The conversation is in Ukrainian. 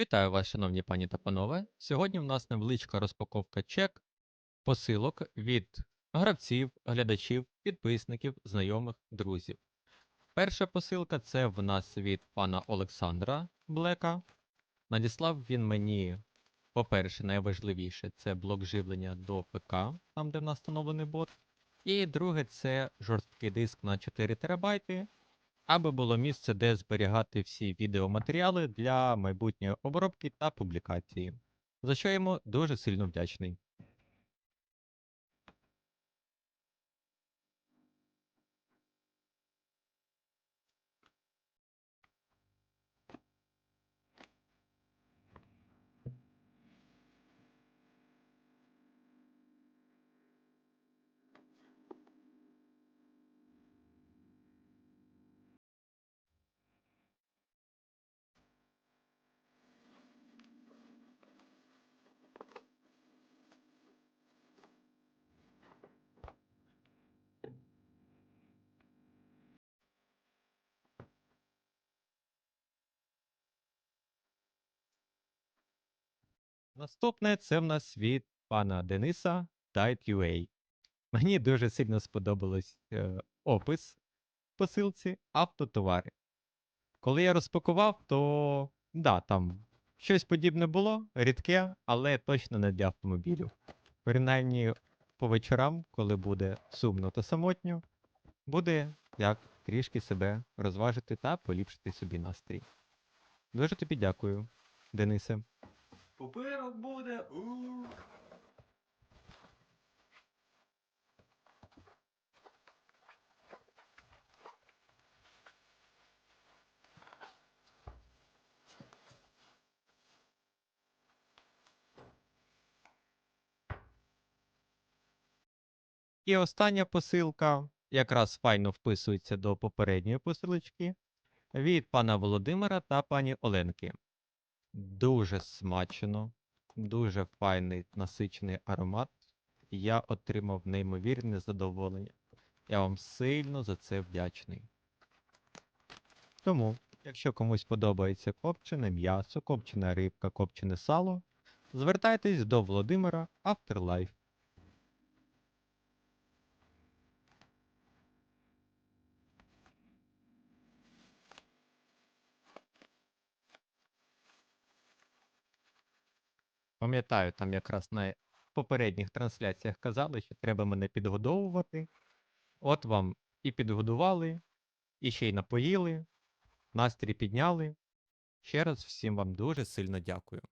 Вітаю вас, шановні пані та панове. Сьогодні в нас невеличка розпаковка чек посилок від гравців, глядачів, підписників, знайомих, друзів. Перша посилка це в нас від пана Олександра Блека. Надіслав він мені, по-перше, найважливіше це блок живлення до ПК, там де в нас встановлений бот. І друге це жорсткий диск на 4 терабайти, аби було місце, де зберігати всі відеоматеріали для майбутньої обробки та публікації. За що йому дуже сильно вдячний. Наступне це в нас від пана Дениса Diet.ua. Мені дуже сильно сподобалось е, опис посилці автотовари. Коли я розпакував, то да, там щось подібне було, рідке, але точно не для автомобілів. Принаймні по вечорам, коли буде сумно та самотньо, буде як трішки себе розважити та поліпшити собі настрій. Дуже тобі дякую, Денисе. Пупирок буде. у І остання посилка якраз файно вписується до попередньої посилочки від пана Володимира та пані Оленки. Дуже смачно, дуже файний насичений аромат. Я отримав неймовірне задоволення. Я вам сильно за це вдячний. Тому, якщо комусь подобається копчене м'ясо, копчена рибка, копчене сало, звертайтесь до Володимира Afterlife. Пам'ятаю, там якраз на попередніх трансляціях казали, що треба мене підгодовувати. От вам і підгодували, і ще й напоїли, настрій підняли. Ще раз всім вам дуже сильно дякую.